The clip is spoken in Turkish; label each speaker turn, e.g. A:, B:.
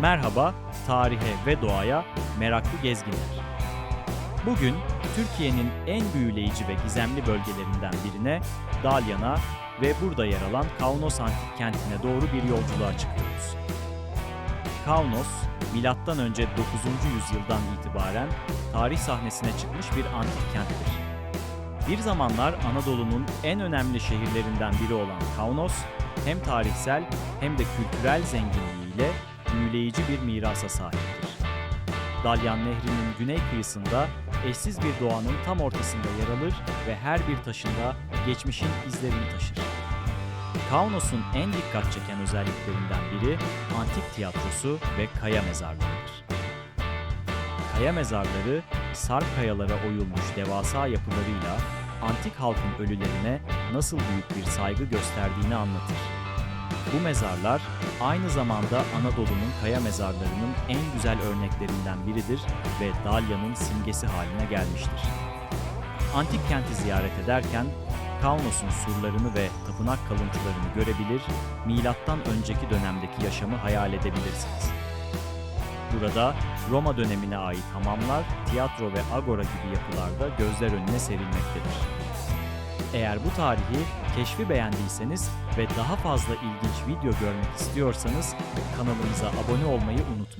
A: Merhaba, tarihe ve doğaya meraklı gezginler. Bugün Türkiye'nin en büyüleyici ve gizemli bölgelerinden birine, Dalyan'a ve burada yer alan Kaunos Antik Kenti'ne doğru bir yolculuğa çıkıyoruz. Kaunos, milattan önce 9. yüzyıldan itibaren tarih sahnesine çıkmış bir antik kenttir. Bir zamanlar Anadolu'nun en önemli şehirlerinden biri olan Kaunos, hem tarihsel hem de kültürel zenginliğiyle büyüleyici bir mirasa sahiptir. Dalyan Nehri'nin güney kıyısında eşsiz bir doğanın tam ortasında yer alır ve her bir taşında geçmişin izlerini taşır. Kaunos'un en dikkat çeken özelliklerinden biri antik tiyatrosu ve kaya mezarlarıdır. Kaya mezarları, sarp kayalara oyulmuş devasa yapılarıyla antik halkın ölülerine nasıl büyük bir saygı gösterdiğini anlatır. Bu mezarlar aynı zamanda Anadolu'nun kaya mezarlarının en güzel örneklerinden biridir ve Dalya'nın simgesi haline gelmiştir. Antik kenti ziyaret ederken Kaunos'un surlarını ve tapınak kalıntılarını görebilir, milattan önceki dönemdeki yaşamı hayal edebilirsiniz. Burada Roma dönemine ait hamamlar, tiyatro ve agora gibi yapılarda gözler önüne serilmektedir. Eğer bu tarihi keşfi beğendiyseniz ve daha fazla ilginç video görmek istiyorsanız kanalımıza abone olmayı unutmayın.